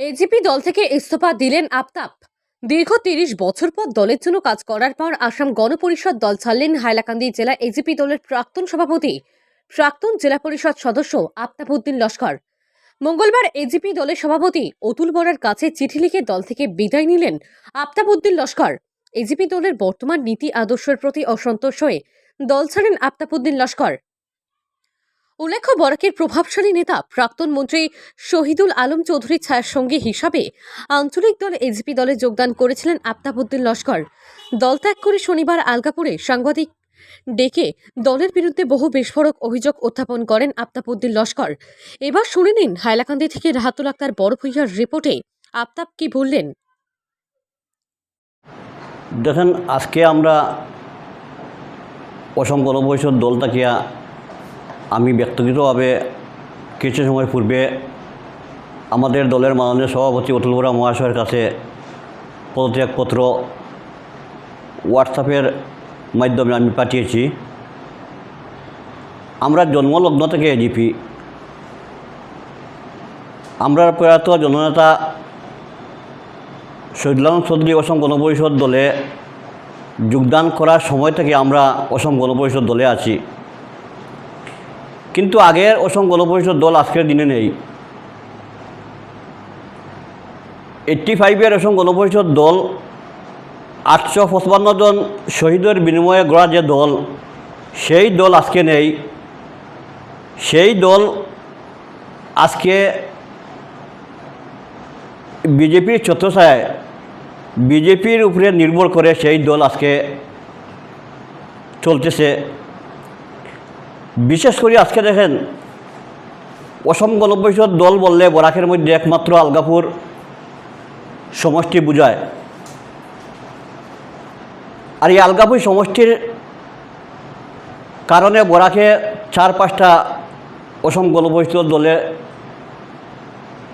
AGP দল থেকে ইস্তফা দিলেন আফতাব। দীর্ঘ তিরিশ বছর পর দলের জন্য কাজ করার পর আসাম গণপরিষদ দল ছাড়লেন হাইলাকান্দি জেলা এজিপি দলের প্রাক্তন সভাপতি। প্রাক্তন জেলা পরিষদ সদস্য আফতাব উদ্দিন লস্কর। মঙ্গলবার এজিপি দলের সভাপতি অতুল বরার কাছে চিঠি লিখে দল থেকে বিদায় নিলেন আফতাব উদ্দিন লস্কর। এজিপি দলের বর্তমান নীতি আদর্শের প্রতি অসন্তোষ হয়ে দল ছাড়েন আফতাব উদ্দিন লস্কর। উল্লেখ্য, বরাকের প্রভাবশালী নেতা প্রাক্তন মন্ত্রী শহীদুল আলম চৌধুরীর ছায়ার সঙ্গী হিসাবে আঞ্চলিক দল এজিপি দলে যোগদান করেছিলেন আফতাবউদ্দিন লস্কর। দল ত্যাগ করে শনিবার আলগাপুরে সাংবাদিক ডেকে দলের বিরুদ্ধে বহু বিস্ফোরক অভিযোগ উত্থাপন করেন আফতাবউদ্দিন লস্কর। এবার শুনে নিন হাইলাকান্দি থেকে রাহাতুল আক্তার বড় ভূঁইয়ার রিপোর্টে আফতাব কি বললেন। দেখেন, আজকে আমরা অসম গণপরিষদ দল থাকিয়া আমি ব্যক্তিগতভাবে কিছু সময় পূর্বে আমাদের দলের মাননীয় সভাপতি অতুল বরা মহাশয়ের কাছে পদত্যাগপত্র হোয়াটসঅ্যাপের মাধ্যমে আমি পাঠিয়েছি। আমরা জন্মলগ্ন থেকে এজিপি আমরা প্রয়াত জননেতা শহীদুল্লাহ চৌধুরী অসম গণপরিষদ দলে যোগদান করার সময় থেকে আমরা অসম গণপরিষদ দলে আছি। কিন্তু আগের অসম গণপরিষদ দল আজকের দিনে নেই। এইট্টি ফাইভের অসম গণপরিষদ দল আটশো পঁচপান্ন জন শহীদের বিনিময়ে গড়া যে দল, সেই দল আজকে নেই। সেই দল আজকে বিজেপির ছত্রছায়ায়, বিজেপির উপরে নির্ভর করে সেই দল আজকে চলতেছে। বিশেষ করে আজকে দেখেন অসম গণপরিষদ দল বললে বরাকের মধ্যে একমাত্র আলগাপুর সমষ্টি বুঝায়। আর এই আলগাপুর সমষ্টির কারণে বরাকে চার পাঁচটা অসম গণপরিষদ দলে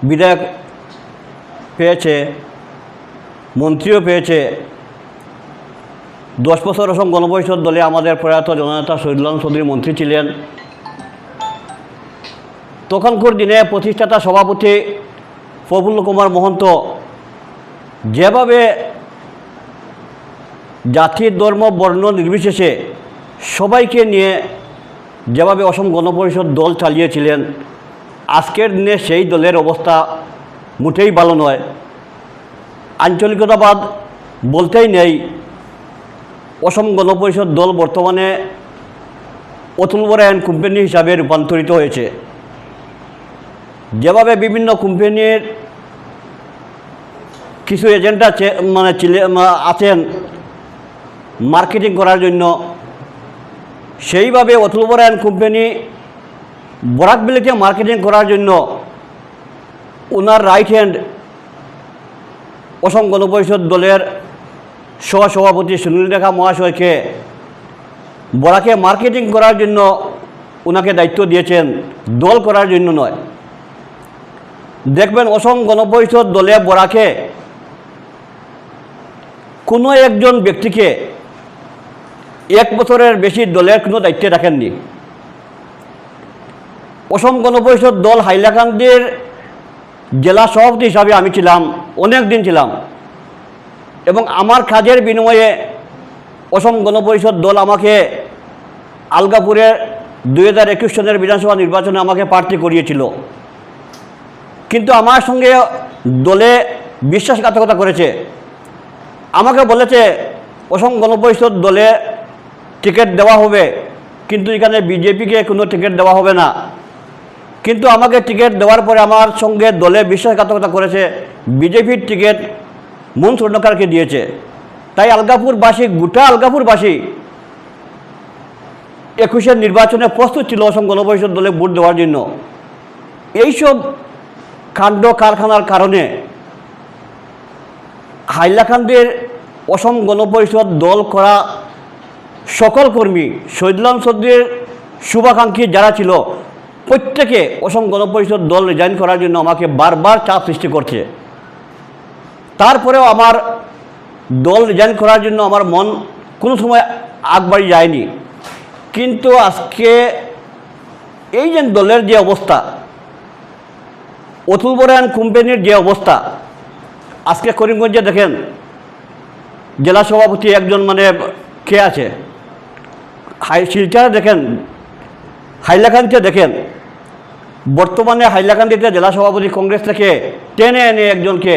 বিধায়ক পেয়েছে, মন্ত্রীও পেয়েছে দশ বছর অসম গণপরিষদ দলে আমাদের প্রয়াত জননেতা শহীদুল্লাহ চৌধুরী মন্ত্রী ছিলেন। তখনকার দিনে প্রতিষ্ঠাতা সভাপতি প্রফুল্ল কুমার মহন্ত যেভাবে জাতি, ধর্ম, বর্ণ নির্বিশেষে সবাইকে নিয়ে যেভাবে অসম গণপরিষদ দল চালিয়েছিলেন, আজকের দিনে সেই দলের অবস্থা মোটেই ভালো নয়। আঞ্চলিকতাবাদ বলতেই নেই অসম গণপরিষদ দল বর্তমানে অতুল বরায়ন কোম্পানি হিসাবে রূপান্তরিত হয়েছে। যেভাবে বিভিন্ন কোম্পানির কিছু এজেন্টরা চে- মানে আছেন মার্কেটিং করার জন্য, সেইভাবে অতুল বরায়ন কোম্পানি বরাকবিলিতে মার্কেটিং করার জন্য ওনার রাইট হ্যান্ড অসম গণপরিষদ দলের সহসভাপতি সুনীল রেখা মহাশয়কে বরাকে মার্কেটিং করার জন্য ওনাকে দায়িত্ব দিয়েছেন, দল করার জন্য নয়। দেখবেন অসম গণপরিষদ দলে বরাকে কোনো একজন ব্যক্তিকে এক বছরের বেশি দলের কোনো দায়িত্বে রাখেননি। অসম গণপরিষদ দল হাইলাকান্দির জেলা সভাপতি হিসাবে আমি ছিলাম, অনেক দিন ছিলাম। এবং আমার কাজের বিনিময়ে অসম গণপরিষদ দল আমাকে আলগাপুরের দুই হাজার একুশ সনের বিধানসভা নির্বাচনে আমাকে প্রার্থী করিয়েছিল। কিন্তু আমার সঙ্গে দলে বিশ্বাসঘাতকতা করেছে। আমাকে বলেছে, অসম গণপরিষদ দলে টিকিট দেওয়া হবে, কিন্তু এখানে বিজেপিকে কোনো টিকিট দেওয়া হবে না। কিন্তু আমাকে টিকিট দেওয়ার পরে আমার সঙ্গে দলে বিশ্বাসঘাতকতা করেছে। বিজেপির টিকিট মন স্বর্ণকারকে দিয়েছে। তাই আলগাপুরবাসী, গোটা আলগাপুরবাসী একুশের নির্বাচনে প্রস্তুত ছিল অসম গণপরিষদ দলে ভোট দেওয়ার জন্য। এইসব কাণ্ড কারখানার কারণে হাইলাকান্দির অসম গণপরিষদ দল করা সকল কর্মী শহীদুল্লাহ চৌধুরীর শুভাকাঙ্ক্ষী যারা ছিল, প্রত্যেকে অসম গণপরিষদ দল রিজাইন করার জন্য আমাকে বারবার চাপ সৃষ্টি করছে। তারপরেও আমার দল রিজাইন করার জন্য আমার মন কোনো সময় আগবাড়ি যায়নি। কিন্তু আজকে এই যে দলের যে অবস্থা, অতুল বরায়ন কোম্পানির যে অবস্থা, আজকে করিমগঞ্জে দেখেন, জেলা সভাপতি একজন মানে কে আছে? হাই শিলচরে দেখেন, হাইলাকান্দিতে দেখেন, বর্তমানে হাইলাকান্দিতে জেলা সভাপতি কংগ্রেস থেকে টেনে এনে একজনকে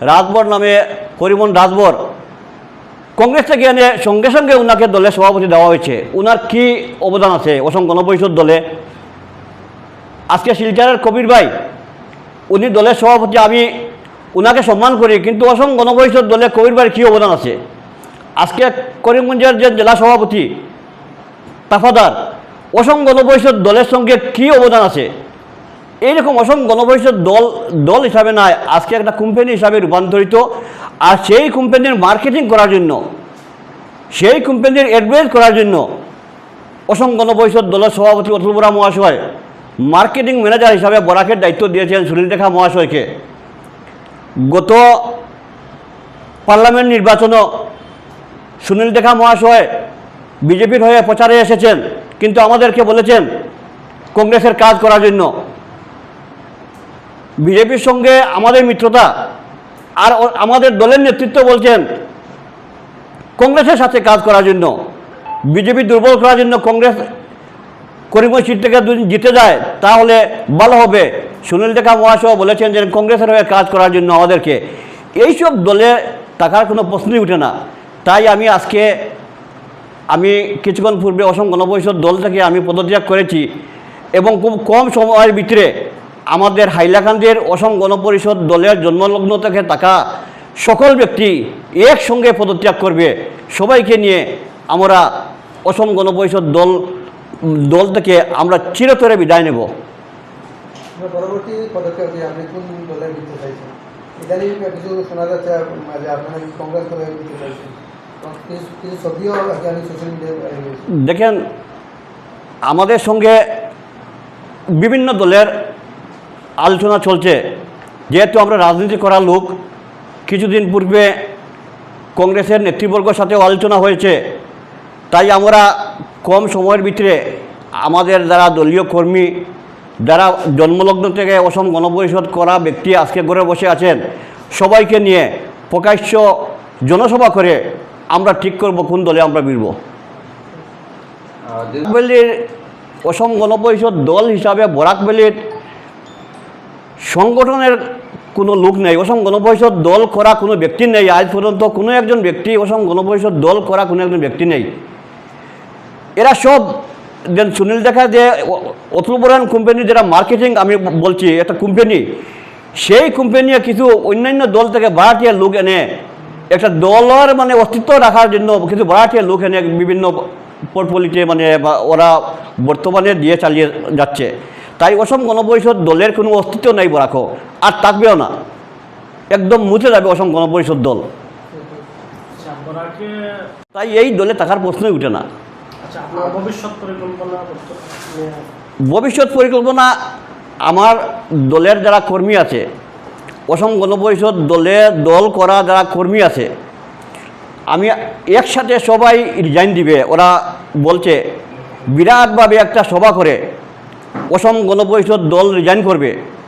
রাজবর নামে করিমন রাজবর। কংগ্রেস থেকে এনে সঙ্গে সঙ্গে ওনাকে দলের সভাপতি দেওয়া হয়েছে। ওনার কি অবদান আছে? অসম গণপরিষদ দলে। আজকে শিলচরের কবির ভাই, উনি দলের সভাপতি, আমি উনাকে সম্মান করি, কিন্তু অসম গণপরিষদ দলে কবির ভাইয়ের কী অবদান আছে? আজকে করিমগঞ্জের যে জেলা সভাপতি, তাফাদার, অসম গণপরিষদ দলের সঙ্গে কী অবদান আছে? এইরকম অসম গণপরিষদ দল দল হিসাবে নয়, আজকে একটা কোম্পানি হিসাবে রূপান্তরিত। আর সেই কোম্পানির মার্কেটিং করার জন্য, সেই কোম্পানির অ্যাডভাইস করার জন্য অসম গণপরিষদ দলের সভাপতি অতুল বরা মহাশয় মার্কেটিং ম্যানেজার হিসাবে বরাকের দায়িত্ব দিয়েছেন সুনীল রেখা মহাশয়কে। গত পার্লামেন্ট নির্বাচনও সুনীল রেখা মহাশয় বিজেপির হয়ে প্রচারে এসেছেন, কিন্তু আমাদেরকে বলেছেন কংগ্রেসের কাজ করার জন্য। বিজেপির সঙ্গে আমাদের মিত্রতা আর আমাদের দলের নেতৃত্ব বলছেন কংগ্রেসের সাথে কাজ করার জন্য, বিজেপি দুর্বল করার জন্য কংগ্রেস করিমগঞ্জ সিট থেকে জিতে যায়, তাহলে ভালো হবে। সুনীল দেখা মহাশয় বলেছেন যে কংগ্রেসের হয়ে কাজ করার জন্য আমাদেরকে। এইসব দলে টাকার কোনো প্রশ্নই উঠে না। তাই আমি আজকে আমি কিছুক্ষণ পূর্বে অসম গণপরিষদ দল থেকে আমি পদত্যাগ করেছি এবং খুব কম সময়ের ভিতরে আমাদের হাইলাকান্দির অসম গণপরিষদ দলের জন্মলগ্ন থেকে থাকা সকল ব্যক্তি একসঙ্গে পদত্যাগ করবে। সবাইকে নিয়ে আমরা অসম গণপরিষদ দল দল থেকে আমরা চিরতরে বিদায় নেব। পরবর্তী পদক্ষেপ আপনি কোন চাইছেন? ইদানিং কিছু শোনা যাচ্ছে যে আপনারা কংগ্রেস চাইছেন? দেখেন আমাদের সঙ্গে বিভিন্ন দলের আলোচনা চলছে। যেহেতু আমরা রাজনীতি করা লোক কিছুদিন পূর্বে কংগ্রেসের নেতৃবর্গের সাথেও আলোচনা হয়েছে। তাই আমরা কম সময়ের ভিতরে আমাদের যারা দলীয় কর্মী যারা জন্মলগ্ন থেকে অসম গণপরিষদ করা ব্যক্তি আজকে ঘরে বসে আছেন সবাইকে নিয়ে প্রকাশ্য জনসভা করে আমরা ঠিক করব কোন দলে আমরা বিরব বরাকবেলির অসম গণপরিষদ দল হিসাবে বরাকবেলির সংগঠনের কোনো লোক নেই অসম গণপরিষদ দল করা কোনো ব্যক্তি নেই। আজ পর্যন্ত কোনো একজন ব্যক্তি অসম গণপরিষদ দল করা কোনো একজন ব্যক্তি নেই। এরা সব যে সুনীল দেখা যে অতুল বরান কোম্পানি যেটা মার্কেটিং আমি বলছি, একটা কোম্পানি সেই কোম্পানি কিছু অন্যান্য দল থেকে ভাড়াটিয়া লোক এনে, একটা দলের মানে অস্তিত্ব রাখার জন্য কিছু ভাড়াটিয়া লোক এনে বিভিন্ন পোর্টফোলিওতে মানে ওরা বর্তমানে দিয়ে চালিয়ে যাচ্ছে। তাই অসম গণপরিষদ দলের কোনো অস্তিত্ব নেই রাখো আর থাকবেও না। একদম মুছে যাবে অসম গণপরিষদ দল। আচ্ছা তাই এই দলে থাকার প্রশ্নই উঠে না। আচ্ছা ভবিষ্যৎ পরিকল্পনা ভবিষ্যৎ পরিকল্পনা আমার দলের যারা কর্মী আছে অসম গণপরিষদ দলে দল করা যারা কর্মী আছে আমি একসাথে সবাই রিজাইন দিবে। ওরা বলছে বিরাটভাবে একটা সভা করে অসম গণপরিষদ দল রিজাইন করবে।